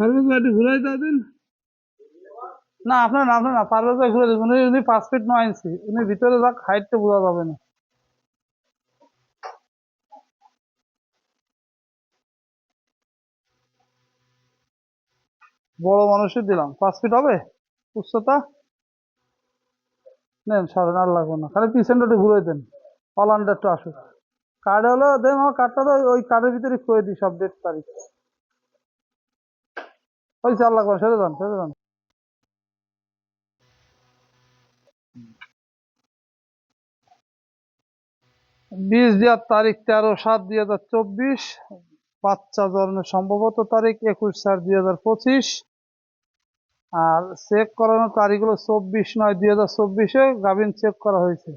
ভাই ঘুরাই দিন। না, আপনার না আপনার না দিন উনি উনি পাঁচ ফিট নয় ইঞ্চি। উনি ভিতরে যাক হাইটটা বোঝা যাবে না। বড় মানুষের দিলাম। পাঁচ ফিট হবে? উচ্চতা? নেন, সাড়ে আর লাগবে না। খালি পিছনটা একটু ঘুরে দেন। অলানটা একটু আসুক। কার্ড হলো, দেন আমার কার্ডটা তো ওই কার্ডের ভিতরে করে দিই, সব ডেট তারিখ। ওই চার সেরে যান সেরে যান। বিশ দেওয়ার তারিখ তেরো সাত দুই হাজার চব্বিশ, বাচ্চা জন্মের সম্ভবত তারিখ একুশ চার দুই হাজার পঁচিশ, আর চেক করানোর তারিখ হলো চব্বিশ নয় দুই হাজার চব্বিশে, গাভিন চেক করা হয়েছে।